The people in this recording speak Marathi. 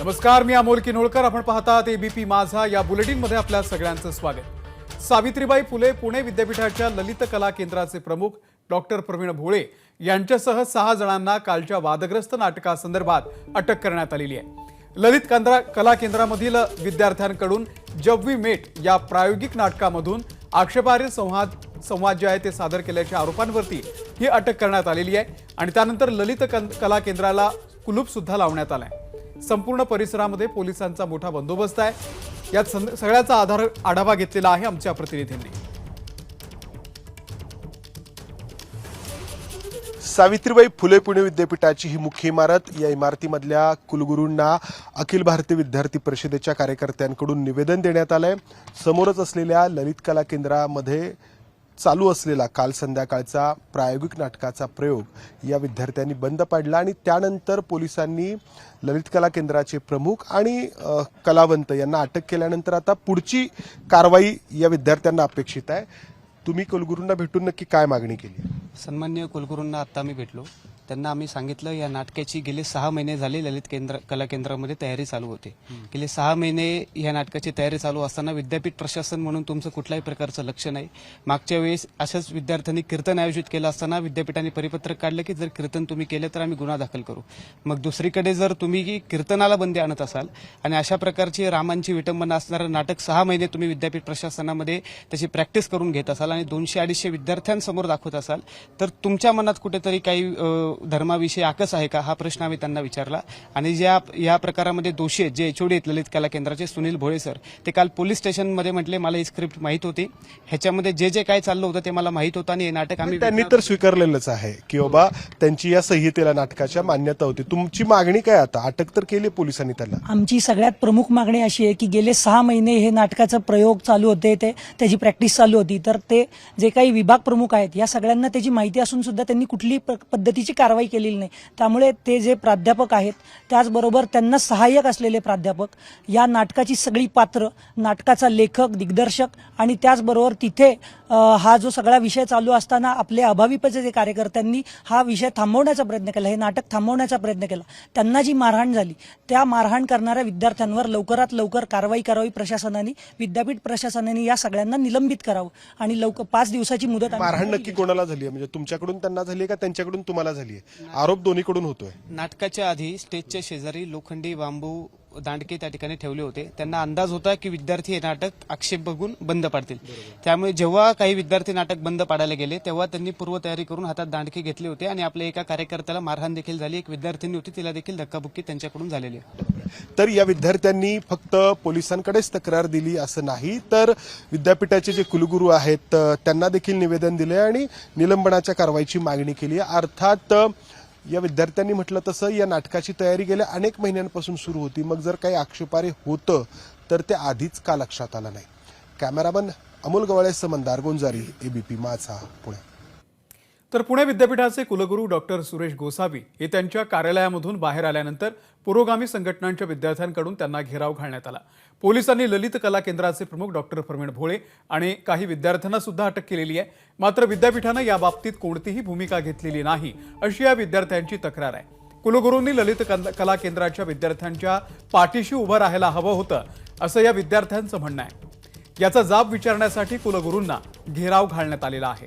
नमस्कार मी अमोल किनोळकर आपण पाहतात एबीपी माझा या बुलेटिनमध्ये आपल्या सगळ्यांचं स्वागत. सावित्रीबाई फुले पुणे विद्यापीठाच्या ललित कला केंद्राचे प्रमुख डॉक्टर प्रवीण भोळे यांच्यासह सहा जणांना कालच्या वादग्रस्त नाटकासंदर्भात अटक करण्यात आलेली आहे. ललित कंद्रा कला केंद्रामधील विद्यार्थ्यांकडून जब वी मेट या प्रायोगिक नाटकामधून आक्षेपार्ह संवाद संवाद जे आहे ते सादर केल्याच्या आरोपांवरती ही अटक करण्यात आलेली आहे आणि त्यानंतर ललित कला केंद्राला कुलूपसुद्धा लावण्यात आला आहे संपूर्ण परिसरामध्ये पोलिसांचा मोठा बंदोबस्त आहे. यात सं- सगळ्याचा आधार आढावा घेतलेला आहे आमच्या प्रतिनिधींनी. सावित्रीबाई फुले पुणे विद्यापीठाची ही मुख्य इमारत या इमारतीमधल्या कुलगुरूंना अखिल भारतीय विद्यार्थी परिषदेच्या कार्यकर्त्यांकडून निवेदन देण्यात आलंय. समोरच असलेल्या ललित कला केंद्रामध्ये चालू असलेला काल संध्याकाळचा प्रायोगिक नाटकाचा प्रयोग या विद्यार्थ्यांनी बंद पाडला आणि त्यानंतर पोलिसांनी ललित कला केंद्राचे प्रमुख आणि कलावंत यांना अटक केल्यानंतर आता पुढची कारवाई या विद्यार्थ्यांना अपेक्षित आहे. तुम्ही कुलगुरूंना भेटून नक्की काय मागणी केली? सन्मान्य कुलगुरूंना आता मी भेटलो. त्यांना आम्ही सांगितलं या नाटकाची गेले सहा महिने झाले ललित केंद्र कला केंद्रामध्ये तयारी चालू होते. गेले सहा महिने या नाटकाची तयारी चालू असताना विद्यापीठ प्रशासन म्हणून तुमचं कुठल्याही प्रकारचं लक्ष नाही. मागच्या वेळेस अशाच विद्यार्थ्यांनी कीर्तन आयोजित केलं असताना विद्यापीठाने परिपत्रक काढलं की जर कीर्तन तुम्ही केलं तर आम्ही गुन्हा दाखल करू. मग दुसरीकडे जर तुम्ही कीर्तनाला बंदी आणत असाल आणि अशा प्रकारची रामांची विटंबना असणारं नाटक सहा महिने तुम्ही विद्यापीठ प्रशासनामध्ये त्याची प्रॅक्टिस करून घेत असाल आणि दोनशे अडीचशे विद्यार्थ्यांसमोर दाखवत असाल तर तुमच्या मनात कुठेतरी काही धर्माविषयी आकस आहे का? हा प्रश्न आम्ही त्यांना विचारला. आणि ज्या या प्रकारामध्ये दोषी आहेत जे एचओडी आहेत ललित कला केंद्राचे सुनील भोळे सर ते काल पोलीस स्टेशनमध्ये म्हटले मला ही स्क्रिप्ट माहीत होती. ह्याच्यामध्ये जे जे काय चाललं होतं ते मला माहीत होतं आणि हे नाटक आम्ही त्यांनी तर स्वीकारलेलंच आहे की बाबा त्यांची या संहितेला नाटकाच्या मान्यता होती. तुमची मागणी काय आता? अटक तर केली पोलिसांनी त्याला आमची सगळ्यात प्रमुख मागणी अशी आहे की गेले सहा महिने हे नाटकाचं प्रयोग चालू होते ते त्याची प्रॅक्टिस चालू होती. तर ते जे काही विभाग प्रमुख आहेत या सगळ्यांना त्याची माहिती असून सुद्धा त्यांनी कुठलीही प- पद्धतीची कारवाई केलेली नाही. त्यामुळे ते जे प्राध्यापक आहेत त्याचबरोबर त्यांना सहाय्यक असलेले प्राध्यापक या नाटकाची सगळी पात्र नाटकाचा लेखक दिग्दर्शक आणि त्याचबरोबर तिथे हा जो सगळा विषय चालू असताना आपले अभाविपचे जे कार्यकर्त्यांनी हा विषय थांबवण्याचा प्रयत्न केला हे नाटक थांबवण्याचा प्रयत्न केला त्यांना जी मारहाण झाली त्या मारहाण करणाऱ्या विद्यार्थ्यांवर लवकरात लवकर कारवाई करावी प्रशासनाने विद्यापीठ प्रशासनाने या सगळ्यांना निलंबित करावं आणि लवकर पाच दिवसाची मुदत मारहाण नक्की कोणाला झाली म्हणजे तुमच्याकडून त्यांना झाली का त्यांच्याकडून तुम्हाला झाली आरोप दोन्हीकडून होतोय. नाटकाच्या आधी स्टेजच्या शेजारी लोखंडी बांबू दांडके त्या ठिकाणी ठेवले होते. त्यांना अंदाज होता की विद्यार्थी हे नाटक आक्षेप बघून बंद पाडतील. त्यामुळे जेव्हा काही विद्यार्थी नाटक बंद पाडायला गेले तेव्हा त्यांनी पूर्वतयारी करून हातात दांडके घेतले होते आणि आपल्या एका कार्यकर्त्याला मारहाण देखील झाली. एक विद्यार्थिनी होती तिला देखील धक्काबुक्की त्यांच्याकडून झालेली तर या विद्यार्थ्यांनी फक्त पोलिसांकडेच तक्रार दिली असं नाही तर विद्यापीठाचे जे कुलगुरू आहेत त्यांना देखील निवेदन दिले आणि निलंबनाच्या कारवाईची मागणी केली अर्थात या विद्यार्थ्यांनी म्हटलं तसं या नाटकाची तयारी गेल्या अनेक महिन्यांपासून सुरू होती. मग जर काही आक्षेपारे होतं तर ते आधीच का लक्षात आलं नाही? कॅमेरामन अमोल गवाळेसह मंदार गोंजारी एबीपी माझा पुणे. तर पुणे विद्यापीठाचे कुलगुरू डॉक्टर सुरेश गोसावी हे त्यांच्या कार्यालयामधून बाहेर आल्यानंतर पुरोगामी संघटनांच्या विद्यार्थ्यांकडून त्यांना घेराव घालण्यात आला. पोलिसांनी ललित कला केंद्राचे प्रमुख डॉक्टर प्रवीण भोळे आणि काही विद्यार्थ्यांना सुद्धा अटक केलेली आहे. मात्र विद्यापीठानं या बाबतीत कोणतीही भूमिका घेतलेली नाही अशी या विद्यार्थ्यांची तक्रार आहे. कुलगुरूंनी ललित कला केंद्राच्या विद्यार्थ्यांच्या पाठीशी उभं राहायला हवं होतं असं या विद्यार्थ्यांचं म्हणणं आहे. याचा जाब विचारण्यासाठी कुलगुरूंना घेराव घालण्यात आलेला आहे.